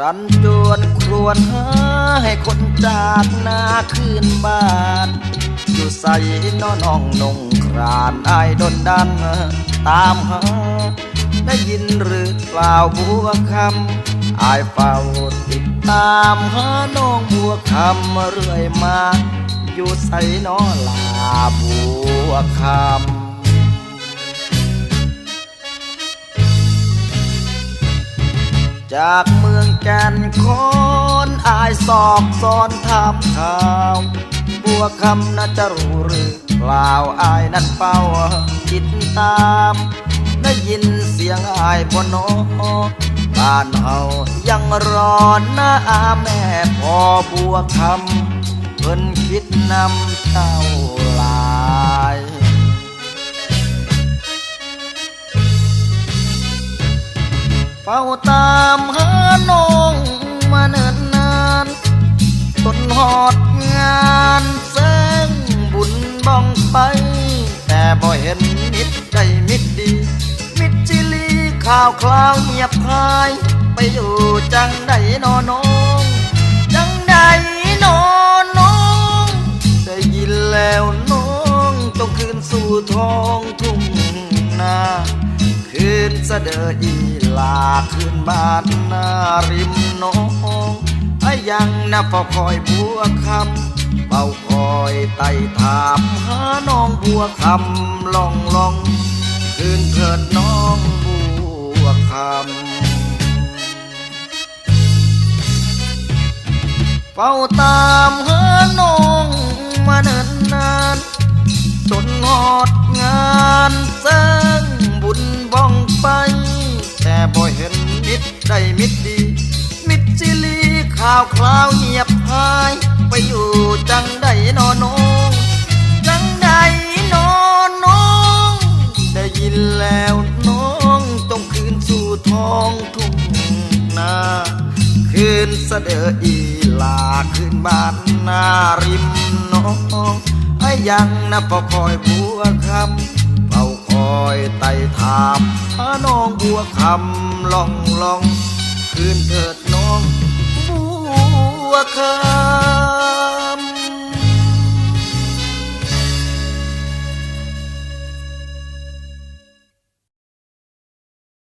รันจวนครวนหาให้คนจากนาคืนบ้านอยู่ใส่นอน้องนงครานอายดนดัน ตามหา ได้ยินหรือเปล่าบัวคำอายเฝ้าติดตามหาน้องบัวคำเรื่อยมา อยู่ใส่นอลาบัวคำ จากเมืองแก่นคอนอายสอบสอนถามข่าว บัวคำน่าจะรู้หรือเปล่าอายนั้นเป้าติดตาม ได้ยินเสียงอายบนอบ้านเฮายังรอนนะอาแม่พ่อบัวคำเพิ่นคิดนำเจ้า ฝ้าตามหาน้องมาเนิ่นนานจนหอดงานแสงบุญบ้องไป แต่บ่เห็นมิตรใจมิตรดี มิตรจิลีข่าวคราวเงียบหาย ไปอยู่จังใดนอน้องจังใดนอน้อง ได้ยินแล้วน้องต้องคืนสู่ท้องทุ่งนา เสดออีลาคืนบ้านนาริมน้องไอ้ยังนะเฝ้าคอยบัวคำเฝ้าคอยไต่ถามหาน้องบัวคำลองลองคืนเถิดน้องบัวคำเฝ้าตามหาน้องมาเนินนาน จนหอดงานเส บ่เห็นมิตรได้มิตรดี มิตรจิลีข่าวคราวเงียบหาย ไปอยู่จังใดนอนองจังใดนอน้อง ได้ยินแล้วน้องต้องคืนสู่ท้องทุ่งนาคืนเสดออีลาคืนบ้านนาริมน้องไอ้ยังนะพอคอยบัวคำ อยไต่ถามหาน้องบัวคำลองลอง คืนเถิดน้องบัวคำ